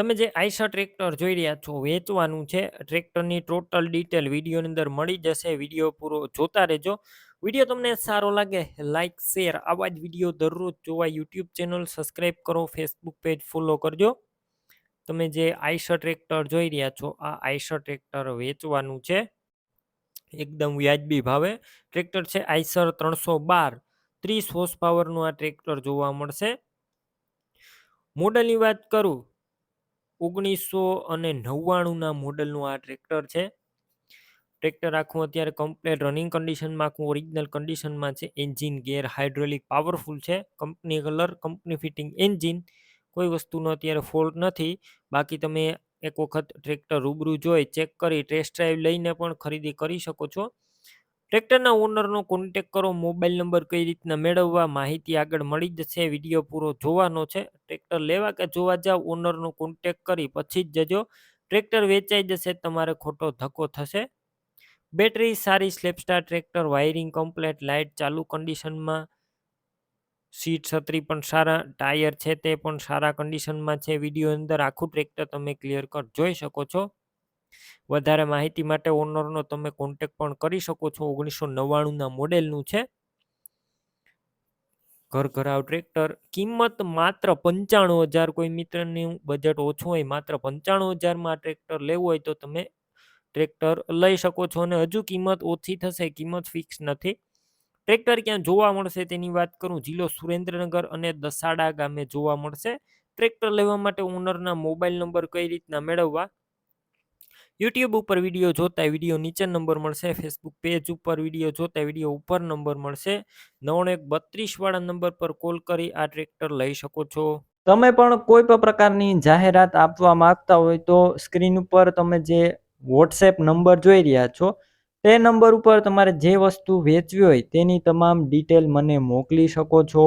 તમે જે Eicher tractor જોઈ રહ્યા છો, વેચવાનું છે. ટ્રેક્ટરની ટોટલ ડિટેલ વિડીયોની અંદર મળી જશે. વીડિયો પૂરો જોતા રહેજો. વીડિયો તમને સારો લાગે લાઇક શેર, આવા જ વીડિયો દરરોજ જોવા યુટ્યુબ ચેનલ સબસ્ક્રાઈબ કરો, ફેસબુક પેજ ફોલો કરજો. તમે જે આઈસર ટ્રેક્ટર જોઈ રહ્યા છો, આ આઈશર ટ્રેક્ટર વેચવાનું છે. એકદમ વ્યાજબી ભાવે. ટ્રેક્ટર છે આઈસર ત્રણસો બાર. ત્રીસ હોર્સ પાવરનું આ ટ્રેક્ટર જોવા મળશે. મોડલની વાત કરું ઓગણીસો અને નવ્વાણુંના મોડલનું આ ટ્રેક્ટર છે. ટ્રેક્ટર આખું અત્યારે કમ્પ્લેટ રનિંગ કન્ડિશનમાં આખું ઓરિજિનલ કન્ડિશનમાં છે. એન્જિન ગેર હાઇડ્રોલિક પાવરફુલ છે. Company colour company fitting engine કોઈ વસ્તુનો અત્યારે ફોલ્ટ નથી. બાકી તમે એક વખત ટ્રેક્ટર રૂબરૂ જોઈ ચેક કરી ટેસ્ટ ડ્રાઈવ લઈને પણ ખરીદી કરી શકો છો. ટ્રેક્ટરના ઓનરનો કોન્ટેક કરો મોબાઈલ નંબર કઈ રીતના મેળવવા, માહિતી આગળ મળી જશે વીડિયો પૂરો જોવાનો છે. ટ્રેક્ટર લેવા કે જોવા જાવ ઓનરનો કોન્ટેક કરી, પછી જ જજો. ટ્રેક્ટર વેચાઈ જશે, તમારે ખોટો ધક્કો થશે. બેટરી સારી સ્લેપસ્ટાર ટ્રેક્ટર વાયરિંગ કમ્પ્લેટ લાઇટ ચાલુ કન્ડિશનમાં સીટ છત્રી પણ સારા ટાયર છે તે પણ સારા કન્ડિશનમાં છે. વીડિયો અંદર આખું ટ્રેક્ટર તમે ક્લિયર કટ જોઈ શકો છો. વધારે માહિતી માટે ઓનરનો તમે કોન્ટેક પણ કરી શકો છો. ઓગણીસો નવ્વાણુંના મોડેલનું છે. ઘર ઘરાવ ટ્રેક્ટર કિંમત માત્ર પંચાણું હજાર, કોઈ મિત્રનું બજેટ ઓછું હોય, માત્ર પંચાણું હજારમાં ટ્રેક્ટર લેવું હોય તો તમે ટ્રેક્ટર લઈ શકો છો અને હજુ કિંમત ઓછી થશે, કિંમત ફિક્સ નથી. ટ્રેક્ટર ક્યાં જોવા મળશે તેની વાત કરું. જિલ્લો સુરેન્દ્રનગર અને દસાડા ગામે જોવા મળશે. ટ્રેક્ટર લેવા માટે ઓનરના મોબાઈલ નંબર કઈ રીતના મેળવવા? યુટ્યુબ ઉપર વીડિયો જોતા વીડિયો નીચે નંબર મળશે ફેસબુક પેજ ઉપર વીડિયો જોતા વીડિયો ઉપર નંબર મળશે. નવણ એક બત્રીસ વાળા નંબર પર કોલ કરી આ ટ્રેક્ટર લઈ શકો છો. તમે પણ કોઈ પણ પ્રકારની જાહેરાત આપવા માંગતા હોય તો સ્ક્રીન ઉપર તમે જે વોટ્સએપ નંબર જોઈ રહ્યા છો, તે નંબર ઉપર તમારે જે વસ્તુ વેચવી હોય તેની તમામ ડિટેલ મને મોકલી શકો છો.